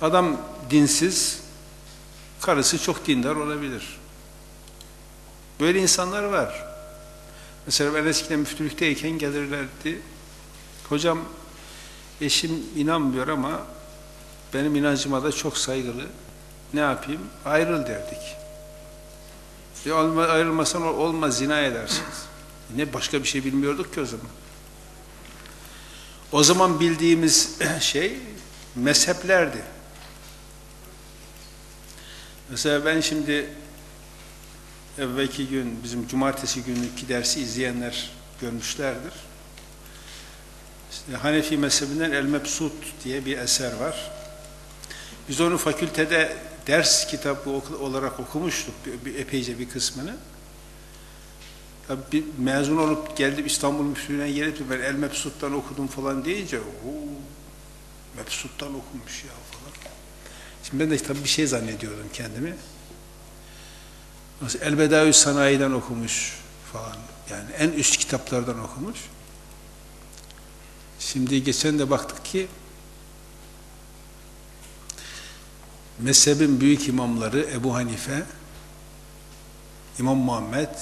Adam dinsiz, karısı çok dindar olabilir. Böyle insanlar var. Mesela ben eskiden müftülükteyken gelirlerdi. Hocam eşim inanmıyor ama benim inancıma da çok saygılı. Ne yapayım? Ayrıl derdik. E ayrılmasan olmaz zina edersiniz. Ne başka bir şey bilmiyorduk ki o zaman. O zaman bildiğimiz şey mezheplerdi. Mesela ben şimdi evvelki gün bizim cumartesi günlük dersi izleyenler görmüşlerdir. İşte Hanefi mezhebinden El Mebsut diye bir eser var. Biz onu fakültede ders kitabı olarak okumuştuk bir, epeyce bir kısmını. Tabii bir mezun olup geldim İstanbul Müftülüğü'ne gelip ben El Mebsut'tan okudum falan deyince o Mebsut'tan okumuş ya falan. Şimdi ben de tabii bir şey zannediyordum kendimi. Elbedavi Sanayi'den okumuş falan. Yani en üst kitaplardan okumuş. Şimdi geçen de baktık ki mezhebin büyük imamları Ebu Hanife, İmam Muhammed,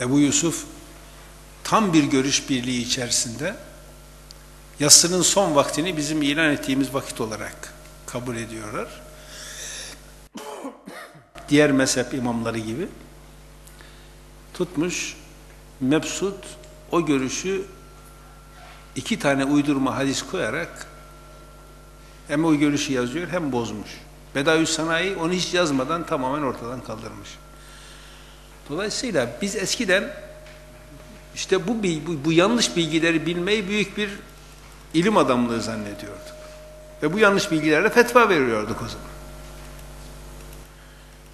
Ebu Yusuf tam bir görüş birliği içerisinde yasının son vaktini bizim ilan ettiğimiz vakit olarak kabul ediyorlar. Diğer mezhep imamları gibi tutmuş Mebsut o görüşü iki tane uydurma hadis koyarak hem o görüşü yazıyor hem bozmuş. Bedavi Sanayi onu hiç yazmadan tamamen ortadan kaldırmış. Dolayısıyla biz eskiden işte bu, bu, bu yanlış bilgileri bilmeyi büyük bir ilim adamlığı zannediyorduk. Ve bu yanlış bilgilerle fetva veriyorduk o zaman.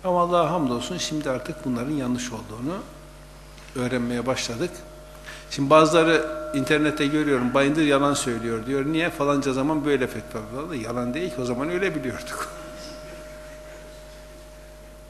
Ama Allah'a hamdolsun şimdi artık bunların yanlış olduğunu öğrenmeye başladık. Şimdi bazıları internette görüyorum, Bayındır yalan söylüyor diyor. Niye? Falanca zaman böyle fetva verdi. Yalan değil ki o zaman öyle biliyorduk.